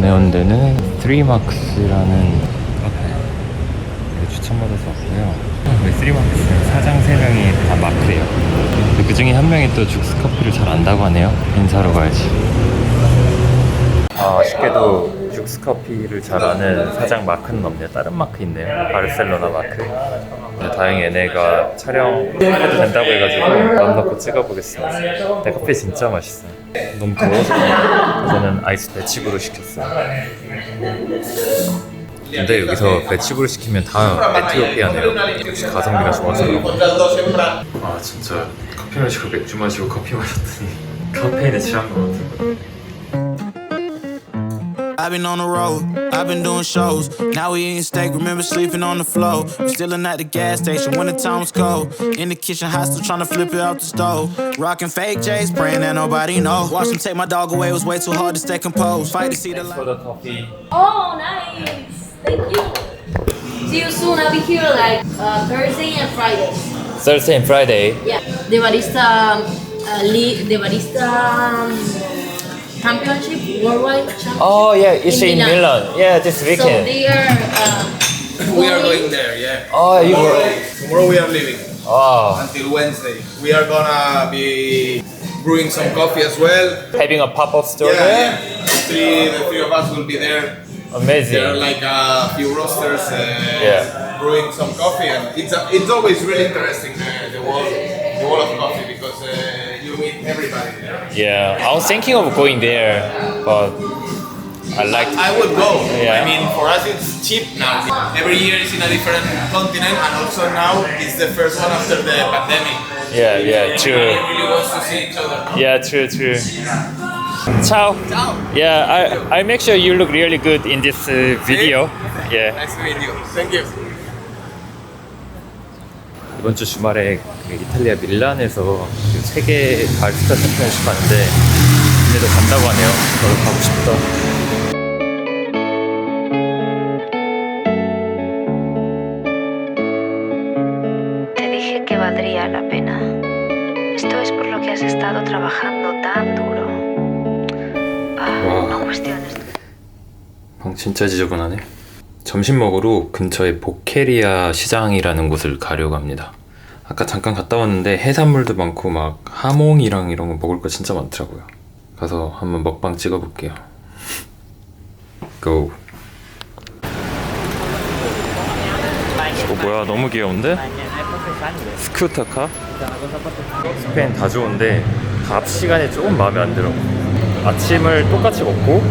전에 데는 스트리마크스라는 카페 추천받아서 왔고요. 네, 스트리마크스는 사장 3명이 다 마크예요. 그 중에 한 명이 또 죽스 커피를 잘 안다고 하네요. 인사하러 가야지. 아, 아쉽게도 죽스 커피를 잘 아는 사장 마크는 없네요. 다른 마크 있네요. 바르셀로나 마크. 근데 다행히 얘네가 촬영 해도 된다고 해가지고 마음 놓고 찍어보겠습니다. 근데 커피 진짜 맛있어요 너무 더워서 저는 아이스 배치구로 시켰어요. 근데 여기서 배치구를 시키면 다 에티오피아네요. 역시 가성비가 좋아서 그런가 아 진짜. 커피 마시고 맥주 마시고 커피 마셨더니 카페인에 취한 것 같아요 I've been on the road, I've been doing shows. Now we eating steak, remember sleeping on the floor. We Stealing at the gas station when the time was cold. In the kitchen, hot still trying to flip it out the stove. Rocking fake J's, praying that nobody know. Watch them take my dog away, it was way too hard to stay composed. Fight to see the light. for the coffee Oh, nice. Thank you. See you soon. I'll be here like uh, Thursday and Friday. Thursday and Friday Yeah. The barista, uh, league, the barista um, championship worldwide. Championship Oh yeah, it's in Milan. Yeah, this weekend. So weekend. they are. Uh, We are going there, yeah. Oh, you were. Tomorrow we are leaving Oh, until Wednesday. We are gonna be brewing some coffee as well. having a pop-up store Yeah, there. yeah. Three, the three of us will be there. Amazing. There are like a few roasters uh, Yeah. brewing some coffee, and it's a, it's always really interesting the, the world the world of coffee because uh, you meet everybody there. Yeah, I was thinking of going there, but I like. I would go. Yeah. I mean, for us it's cheap now. Every year is in a different continent, and also now it's the first one after the pandemic. Yeah, yeah, true. Everybody really wants to see each other. Yeah, true, true. Ciao. Yeah, I I make sure you look really good in this uh, video. Yeah. Nice to meet you. Thank you. 이번 주 주말에 그 이탈리아 밀란에서 그 세계 바리스타 챔피언십 하는데 얘네도 간다고 하네요. 저도 가고 싶다. Ah. 방 진짜 지저분하네. 점심 먹으러 근처에 보케리아 시장이라는 곳을 가려고 합니다. 아까 잠깐 갔다 왔는데 해산물도 많고 막 하몽이랑 이런 거 먹을 거 진짜 많더라고요. 가서 한번 먹방 찍어볼게요. 고. 어 뭐야 너무 귀여운데? 스쿠터카? 스페인 다 좋은데 밥 시간이 조금 마음에 안 들어. 아침을 똑같이 먹고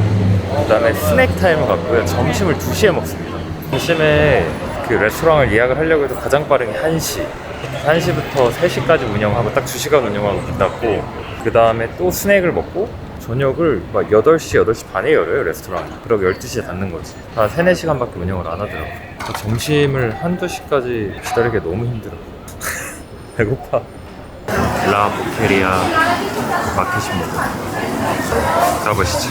그다음에 스낵 타임을 갖고요. 점심을 2시에 먹습니다. 점심에 그 레스토랑을 예약을 하려고 해도 가장 빠른 게 1시. 1시부터 3시까지 운영하고 딱 2시간 운영하고 닫고. 그 다음에 또 스낵을 먹고 저녁을 막 8시, 8시 반에 열어요 레스토랑 그러고 12시에 닫는 거지. 한 3, 4시간밖에 운영을 안 하더라고. 그 점심을 한두 시까지 기다리기 너무 힘들어. 배고파. 라 보케리아 마켓입니다 가보시죠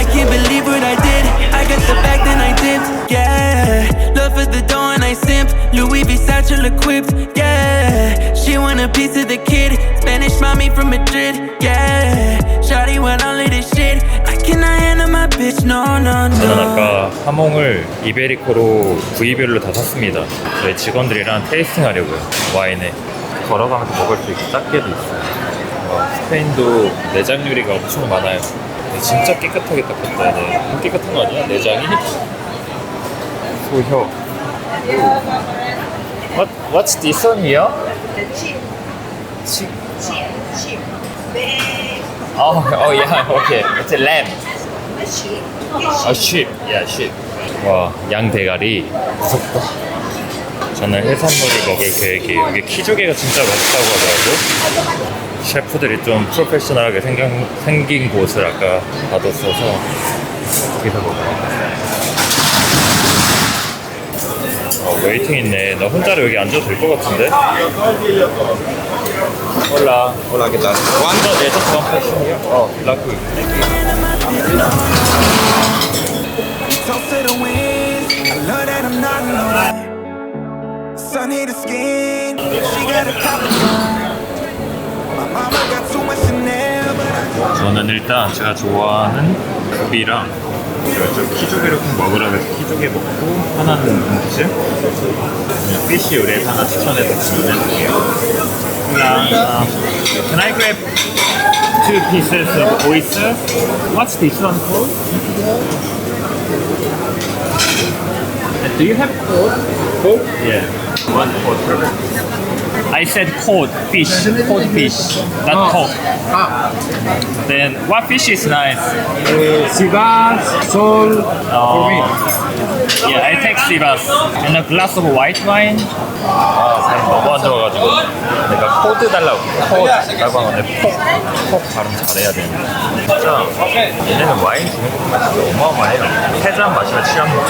I can't believe what I did. I got the bag, then I dipped. Yeah, love for the dough and I simp. Louis V satchel equipped. Yeah, she want a piece of the kid. Spanish mommy from Madrid. Yeah, Shawty want all of this shit. I cannot handle my bitch. No, no, 저는 no. 아까 하몽을 이베리코로 부위별로 다 샀습니다. 저희 직원들이랑 테이스팅 하려고요. 와인에. 걸어가면서 먹을 수 있게 작게도 있어요. 와, 스페인도 내장 요리가 엄청 많아요. 진짜 깨끗하게 닦았다. 네. 너무 깨끗한 거 아니야? 내장이? 소혀. What, what's this one here? Chip. Oh, oh yeah, okay. It's a lamb. 아, sheep. Yeah, sheep. 와, 양 대가리. 무섭다. 저는 해산물을 먹을 계획이에요. 이게 키조개가 진짜 맛있다고 하더라고. 셰프들이 좀 프로페셔널하게 생긴, 생긴 곳을 아까 받았어서 거기서 먹어요. 어, 웨이팅 있네. 나 혼자로 여기 앉아도 될 것 같은데? Oh. Toast to the wind. I love that I'm not alone. Sunny the skin. She got a copper. 저는 일단 제가 좋아하는 제가 좀 키조개를 꼭 먹으라 해서 키조개 먹고 하나는 음식 그냥 피쉬 요리에서 하나 추천해서 주문해줄게요 그냥 um, Can I grab two pieces of oyster? What's this one called? Do you have cod? Cod? Yeah. One quarter. I said cod fish, cod fish, not ah. cod. Ah. Then what fish is nice? Uh, cigar, sol, for oh. me. Sivas and a glass of white wine. 아, 사람 너무 안 좋아가지고 내가 코드 달라고. 코드라고 하는데 콕, 콕 발음 잘해야 되는데. 진짜 얘네는 와인 주는 맛이 어마어마해요. 세 잔 마시면 취합니다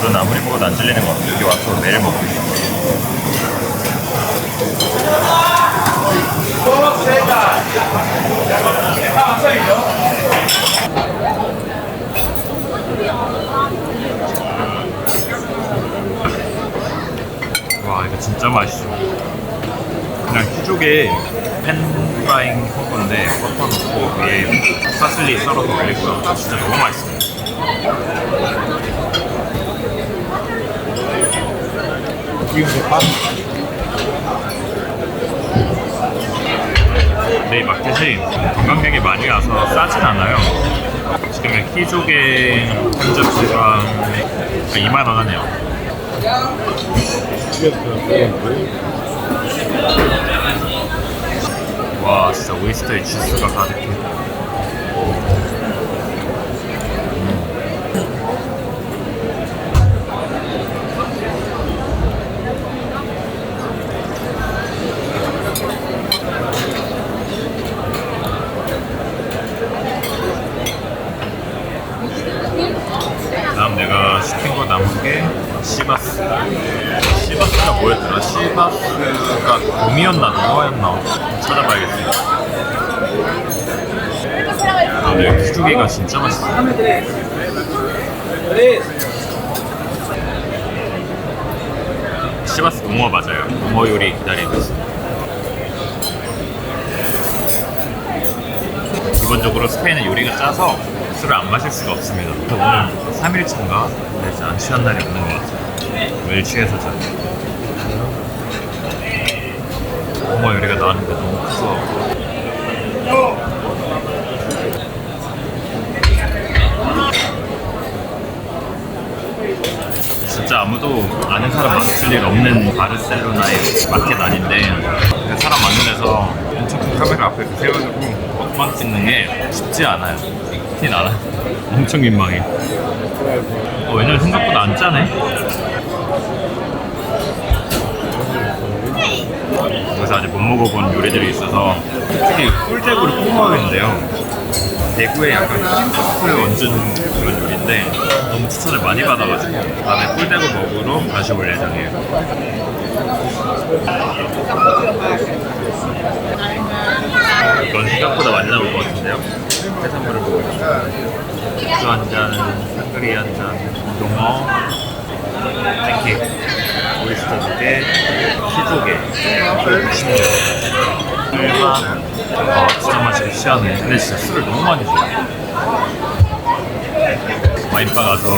물은 아무리 먹어도 안 질리는 것 같아요 여기 와서 매일 먹고 이거 진짜 맛있어. 그냥 키조개 팬 프라잉 한 건데 버터 넣고 위에 파슬리 썰어서 올릴 거야 진짜 너무 맛있어. 네 마켓이 관광객이 많이 와서 싸진 않아요. 지금의 키조개 한 접시가 2만 원 하네요 와 진짜 오이스터에 주스가 가득해 다음 내가 시킨 거 남은 게 시바스 시바스가 뭐였더라? 곰이었나 농어였나 찾아봐야겠어요 아, 네, 키조개가 진짜 맛있어 시바스 농어 맞아요 농어 요리 기다리고 있어요 기본적으로 스페인은 요리가 짜서 술을 안 마실 수가 없습니다. 오늘 3일차인가? 그래서 안 취한 날이 없는 것 같아요. 매일 취해서 자. 엄마 요리가 나왔는데 너무 커서. 진짜 아무도 아는 사람 많을 일 없는 바르셀로나의 마켓 아닌데 그 사람 많은 데서 엄청 큰 카메라 앞에 세워두고 먹방 찍는 게 쉽지 않아요. 티 나나? 엄청 민망해 어, 왜냐면 생각보다 안 짜네. 그래서 아직 못 먹어본 요리들이 있어서 특히 꼭 먹었는데요 대구에 약간 크림소스를 얹은 그런 요리인데 너무 추천을 많이 받아가지고 다음에 꿀대구 먹으러 다시 올 예정이에요. 이건 생각보다 많이 나올 것 같은데요? 해산물을 먹으니까. 맥주 한 잔, 샹그리 한 잔, 농어, 팬케이크, 오이스터 두 개, 키조개, 그리고 60년 술만 아 진짜 마시기 취하네. 근데 진짜 술을 너무 많이 줘요. 와인바 가서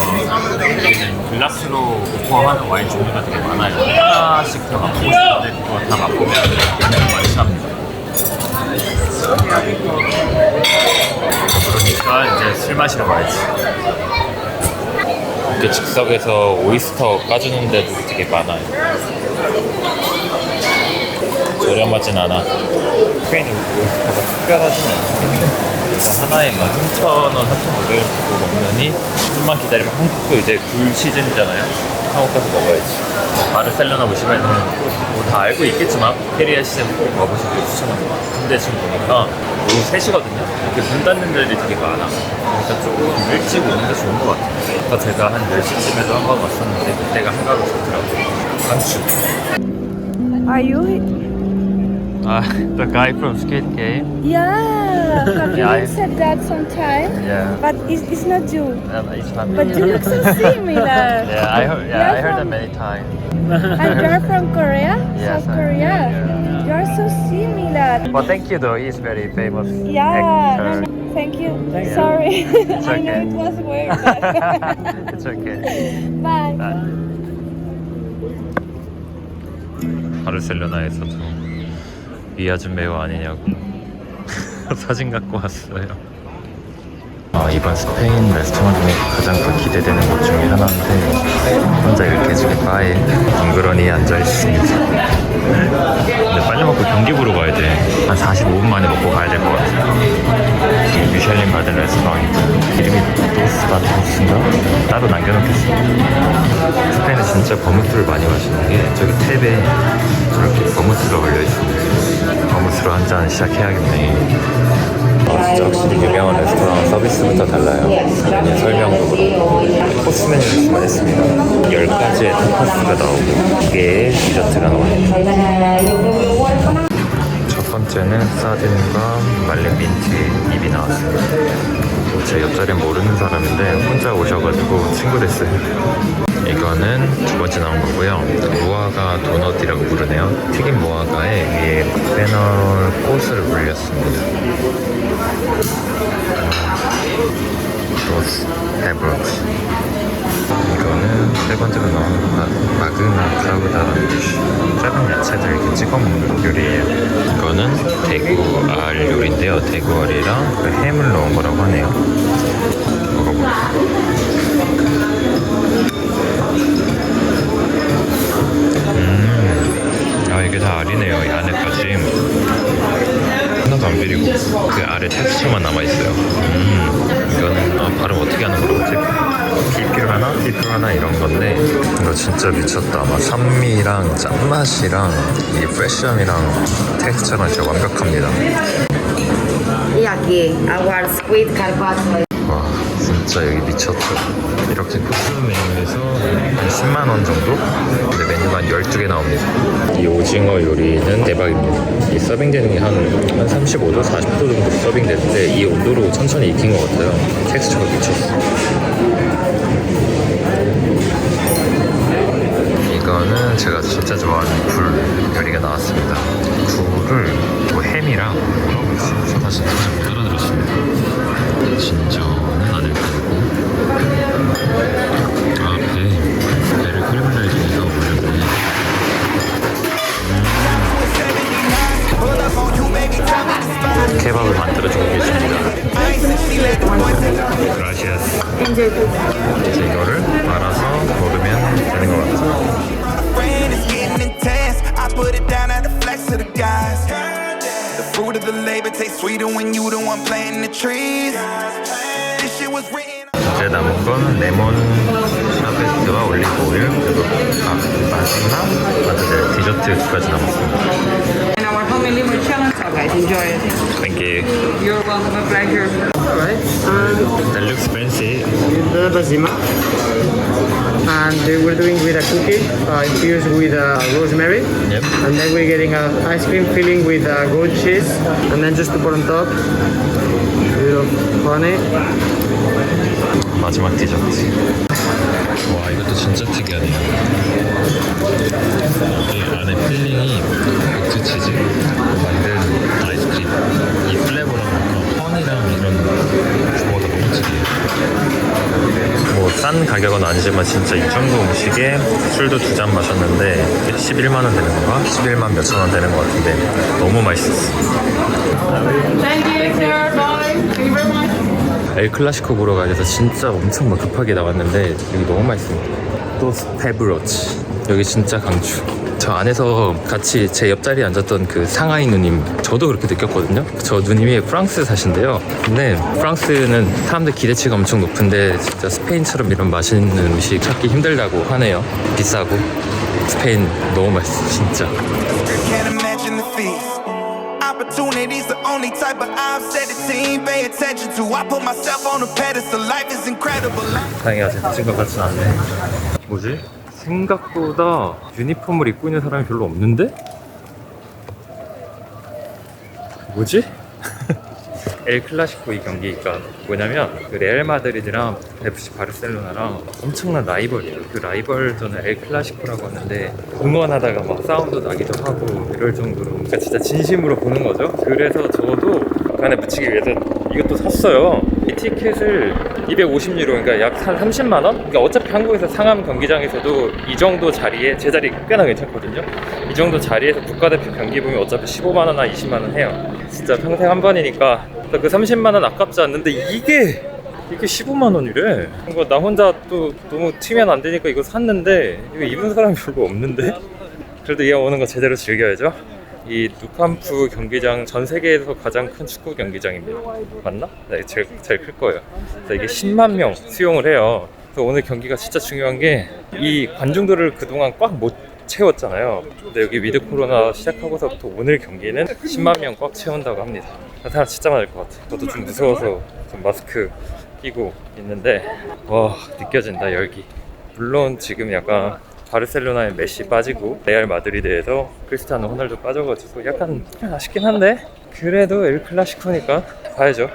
여기는 글라스로 오퍼하는 와인 종류가 되게 많아요. 하나씩 다 맛보고 싶은데 그거 다 맛보면 너무 많이 삽니다. 그러니까 이제 술 마시러 가야지. 이렇게 즉석에서 오이스터 까주는 데도 되게 많아요 저렴하진 않아. 스페인 오이스터가 특별하진 않아. 일단 하나에 막 3,000원, 3,500원 주고 먹느니 좀만 기다리면 한국도 이제 굴 시즌이잖아요. 한국 가서 먹어야지. 바르셀로나 오시면은 뭐 다 알고 있겠지만 페리아 시즌 꼭 와보시길 추천합니다. 근데 지금 보니까 오후 3시거든요. 이렇게 문 닫는 데들이 되게 많아. 그러니까 조금 일찍 오는 게 좋은 것 같아요. 아까 제가 한 10시쯤에도 한 번 왔었는데 그때가 한가로 좋더라고요. 강추. Are you 아, the guy from Squid Game. Yeah, have you Yeah, I- said that sometime? Yeah. But it's, it's not you. Um, it's not me. But you look so similar. Yeah, I heard. Yeah, You're I heard that from- many times. And you're from Korea? Yes, South I- Korea? yeah. You're so similar. Well, thank you though. He's very famous Yeah, no, actor. no, thank you. Sorry. I know okay. it was weird. but- it's okay. Bye. 바르셀로나에서도 이아준 배우 아니냐고 사진 갖고 왔어요. 아, 이번 스페인 레스토랑 중에 가장 또 기대되는 곳 중에 하나인데 혼자 이렇게 지금 바에 덩그러니 앉아 있습니다. 근데 빨리 먹고 경기 보러 가야 돼. 한 45분 만에 먹고 가야 될 것 같아. 미슐린 받은 레스토랑이고 이름이 도스바토스인가? 따로 남겨놓겠습니다. 스페인은 진짜 버무스를 많이 마시는 게 저기 탭에 저렇게 버무스가 걸려 있습니다. 버무스로 한 잔 시작해야겠네. 아, 진짜 확실히 유명한 레스토랑 서비스부터 달라요. 메뉴 설명도 그렇고 코스 메뉴를 했습니다 10가지의 타코스가 나오고 이게 디저트가 나옵니다. 첫 번째는 사딘과 말린 민트 입이 나왔습니다. 제 옆자리는 모르는 사람인데 혼자 오셔가지고 친구 됐어요. 이거는 두 번째 나온 거고요. 무화과 도넛이라고 부르네요. 튀긴 무화과에 위에 페널 꽃을 올렸습니다. 로스 페브로치. 이거는 세 번째로 마, 마그나 크라우다라는 디쉬. 짧은 야채들 이렇게 찍어 먹는 요리예요. 이거는 대구 알 요리인데요. 대구 알이랑 그 햄을 넣은 거라고 하네요. 먹어볼게요. 아 이게 다 알이네요 이 안에까지 하나도 안 비리고 그 알의 텍스처만 남아있어요 음 이거는 아, 발음 어떻게 하는 거라지 피피라나 피피라나 이런 건데 이거 진짜 미쳤다. 막 산미랑 짠맛이랑 이 프레쉬함이랑 텍스처가 진짜 완벽합니다. Y aquí, our squid carpaccio. 와 진짜 여기 미쳤죠 이렇게 코스 메뉴에서 한 10만 원 정도? 근데 메뉴가 한 12개 나옵니다. 이 오징어 요리는 대박입니다. 이 서빙되는 게한한 35도, 40도 정도 서빙되는데 이 온도로 천천히 익힌 것 같아요. 텍스처가 미쳤어 이거는 제가 진짜 좋아하는 굴 요리가 나왔습니다. 굴을 뭐 햄이랑? 사실 못 알아들었습니다. 진저는 안을 끓이고. 아 배, 배를 크리블라이즈해서 올렸네. 음. 케밥을 만들어주고 계십니다. 그라시아스 sweeter when you the one planting the trees. This shit was written. 이제 남은 건 레몬 샤베트와 올리브 오일 그리고 아, 마지막 맞아요 디저트 두 가지 남았습니다 And our homemade liver challenge, so guys, enjoy it. Thank you You're welcome, a pleasure. That looks fancy the basima. And they we're doing with a cookie uh, infused with uh, rosemary. Yep. And then we're getting an ice cream filling with uh, goat cheese. And then just to put on top, a little honey. 마지막 디저트 와 이것도 진짜 특이하네요 이 안에 필링이 고트 치즈 만든 아이스크림 이 플레버랑 허니랑 이런 조화가 너무 특이해요 뭐 싼 가격은 아니지만 진짜 이 정도 음식에 술도 두 잔 마셨는데 11만 원 되는 건가? 11만 몇천 원 되는 것 같은데 너무 맛있었어 Thank you, sir. Bye. Thank you very much. 엘 클라시코 보러 가야 돼서 진짜 엄청 막 급하게 나왔는데 여기 너무 맛있습니다. 또 페브로치 여기 진짜 강추. 저 안에서 같이 제 옆자리에 앉았던 그 상하이 누님 저도 그렇게 느꼈거든요. 저 누님이 프랑스 사신데요. 근데 프랑스는 사람들 기대치가 엄청 높은데 진짜 스페인처럼 이런 맛있는 음식 찾기 힘들다고 하네요. 비싸고 스페인 너무 맛있어 진짜. Opportunity's the only type of team pay attention to. I put myself on a pedestal. Life is incredible. 다행히 아직 친구 같진 않네. 뭐지? 생각보다 유니폼을 입고 있는 사람이 별로 없는데? 뭐지? 엘 클라시코 이 경기가 뭐냐면 그 레알 마드리드랑 FC 바르셀로나랑 엄청난 라이벌이에요. 그 라이벌전을 엘 클라시코라고 하는데 응원하다가 막 싸움도 나기도 하고 이럴 정도로 그러니까 진짜 진심으로 보는 거죠. 그래서 저도 그 안에 붙이기 위해서 이것도 샀어요. 이 티켓을 250유로 그러니까 약 한 30만 원? 그러니까 어차피 한국에서 상암 경기장에서도 이 정도 자리에 제 자리 꽤나 괜찮거든요. 이 정도 자리에서 국가대표 경기 보면 어차피 15만 원이나 20만 원 해요. 진짜 평생 한 번이니까 그 30만 원 아깝지 않는데 이게 이게 15만 원이래. 이거 나 혼자 또 너무 튀면 안 되니까 이거 샀는데 이거 입은 사람이 별로 없는데. 그래도 얘 오는 거 제대로 즐겨야죠. 이 누캄프 경기장 전 세계에서 가장 큰 축구 경기장입니다. 맞나? 네, 제일, 제일 클 거예요. 그래서 이게 10만 명 수용을 해요. 그래서 오늘 경기가 진짜 중요한 게 이 관중들을 그동안 꽉 못 채웠잖아요. 근데 여기 위드 코로나 시작하고서부터 오늘 경기는 10만 명 꽉 채운다고 합니다. 사람 진짜 많을 것 같아. 저도 좀 무서워서 좀 마스크 끼고 있는데 와 느껴진다 열기. 물론 지금 약간 바르셀로나에 메시 빠지고 레알 마드리드에서 크리스티아노 호날두 빠져가지고 약간 아쉽긴 한데 그래도 엘 클라시코니까 봐야죠.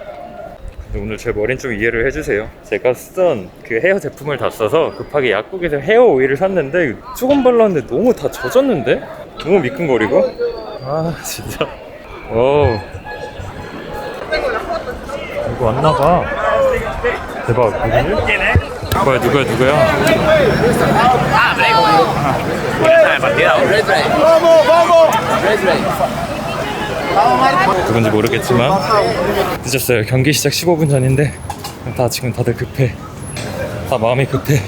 근데 오늘 제 머리는 좀 이해를 해주세요. 제가 쓰던 그 헤어 제품을 다 써서 급하게 약국에서 헤어 오일을 샀는데 조금 발랐는데 너무 다 젖었는데? 너무 미끈거리고? 아 진짜. 오. 이거 왔나봐. 대박. 누구야 누구야 누구야? 누군지 모르겠지만 늦었어요. 경기 시작 15분 전인데 다 지금 다들 급해. 다 마음이 급해.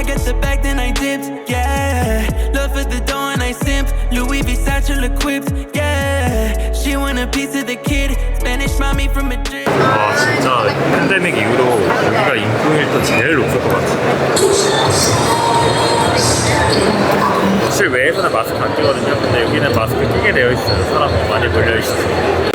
I got the bag, then I dipped. Yeah, love at the door and I simp. Louis V satchel equipped. Yeah, she want a piece of the kid. Spanish mommy from Madrid. 와 진짜 팬데믹 이후로 여기가 인구밀도 제일 높을 것 같아. 실외에서는 마스크 안 끼거든요. 근데 여기는 마스크 끼게 되어 있어요. 사람 많이 몰려 있어서.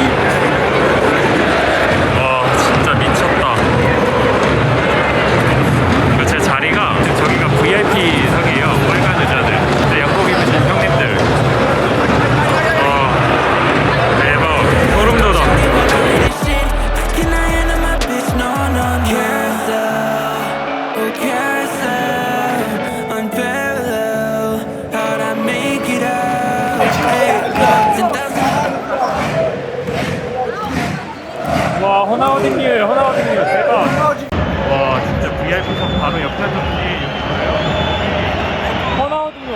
호나우딩님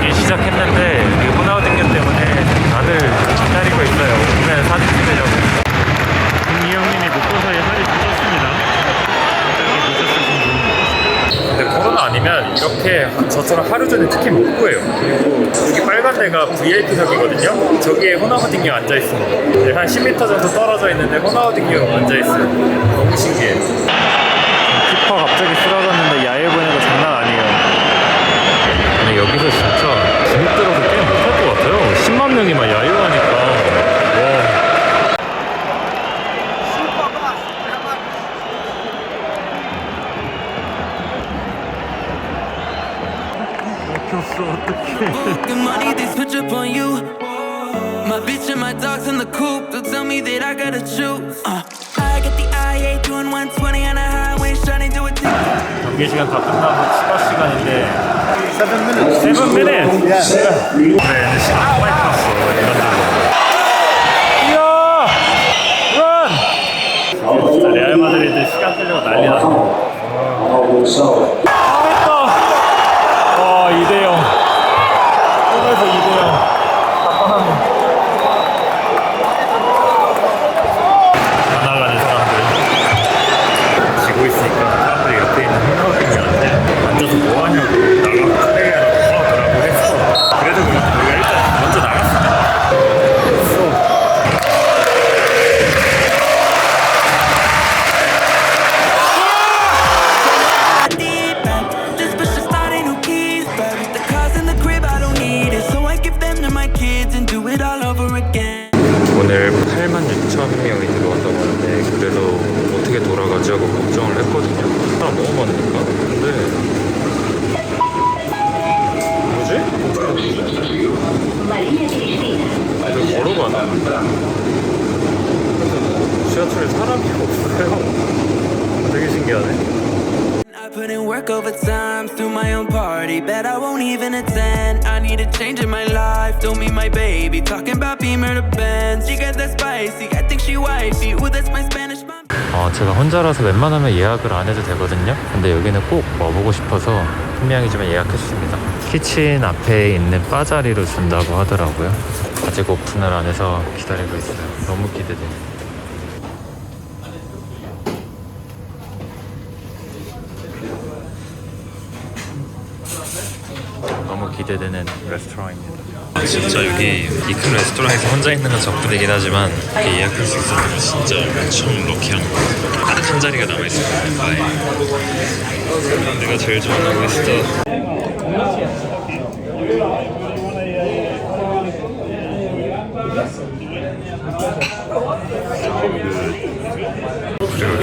이게 시작했는데 이 호나우딩님 때문에 다들 기다리고 있어요 오늘 사진 찍으려고 김이 형님이 목도사에 살이 찌셨습니다 근데 코로나 아니면 이렇게 저처럼 하루 전에 티켓 못 구해요. 그리고 여기 빨간 데가 VIP석이거든요. 저기에 호나우딩이 앉아 있습니다. 네, 한 10m 정도 떨어져 있는데 호나우딩이 앉아 있어요. 너무 신기해. 키 퍼 갑자기 쓰러졌는데 야외 보내고 장난 아니에요. 근데 여기서 진짜 재밌더라도 게임 못할 것 같아요. 10만 명이 막 야유 하니까. 와. Good money, they switch up on you. My bitch and my dogs in the coop. They'll tell me that I gotta choose. Uh, I got the IA doing 120 on the highway, trying to do it. 경기 시간 다 끝나고 추가 시간인데 7 minutes 7 minutes 그래 근데 시간 빨리 갔어 이런 데로 이야 런 진짜 레알 마드리드 시간 끌려고 난리 났네 지하철에 사람이 없어요. 되게 신기하네. Put in work overtime through my own party. Bet I won't even attend. I need a change in my life. Don't meet my baby. Talking about Beamer to Benz. She got that spicy. I think she wifey. Ooh, that's my Spanish mom. 어, 제가 혼자라서 웬만하면 예약을 안 해도 되거든요. 근데 여기는 꼭 와보고 싶어서 분명이지만 예약했습니다. 키친 앞에 있는 바자리로 준다고 하더라고요. 아직 오픈을 안 해서 기다리고 있어요. 너무 기대돼요. 너무 기대되는 레스토랑입니다. 진짜 여기 이 큰 레스토랑에서 혼자 있는 건 적분이긴 하지만 이렇게 예약할 수건 진짜 엄청 럭키한 거. 딱한 자리가 남아있었거든요. 바에. 내가 제일 좋아하는 레스토랑. 그리고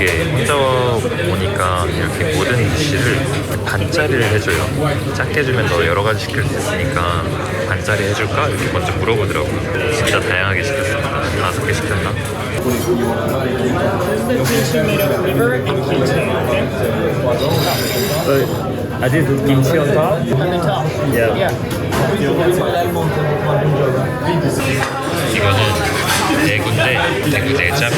여기 너무 좋은 게 혼자 오니까 이렇게 모든 디시를 반짜리를 해줘요. 작게 주면 더 여러 가지 시킬 수 있으니까 반짜리 해줄까? 이렇게 먼저 물어보더라고요. 진짜 다양하게 시켰습니다. 다섯 개 시켰나? 아직 김치 on top? Yeah. 이거는 대구인데 대구 내장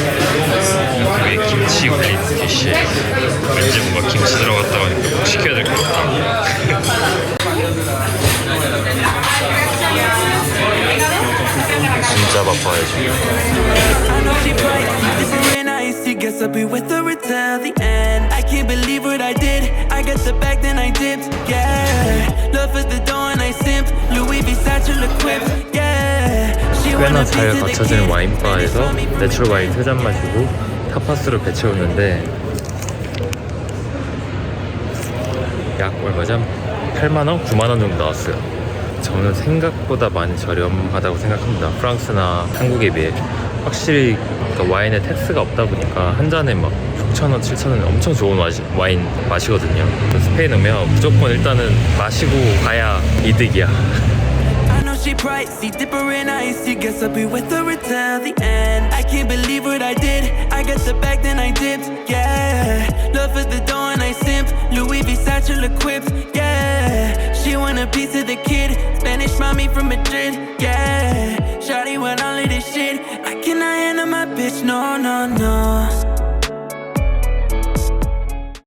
위에 김치 올린 디시 왠지 뭔가 김치 들어갔다고 하니까 꼭 시켜야 될것 같아 진짜 바빠야지 I know she bright, different eyes. She gets up with her until the end. I can't believe what I did. Got the bag, then I dipped. Yeah, love for the door and I simp. Louis V satchel equipped. Yeah, she 꽤나 잘 갖춰진. 와인바에서 내추럴 와인 세잔 마시고 타파스로 배 채우는데 약 얼마죠? 8만원? 9만원 정도 나왔어요 저는 생각보다 많이 저렴하다고 생각합니다 프랑스나 한국에 비해 확실히 그러니까 와인에 텍스가 없다 보니까 한 잔에 막 6천원, 7천원 엄청 좋은 와시, 와인 마시거든요 스페인 오면 무조건 일단은 마시고 가야 이득이야 she pricey, dip her in ice. She gets up with her until the end. I can't believe what I did. I got the bag, then I dipped. Yeah, love for the door and I simp. Louis V satchel equipped. Yeah, she want a piece of the kid. Spanish mommy from Madrid. Yeah, Shawty want all of this shit. I cannot handle my bitch. No, no, no.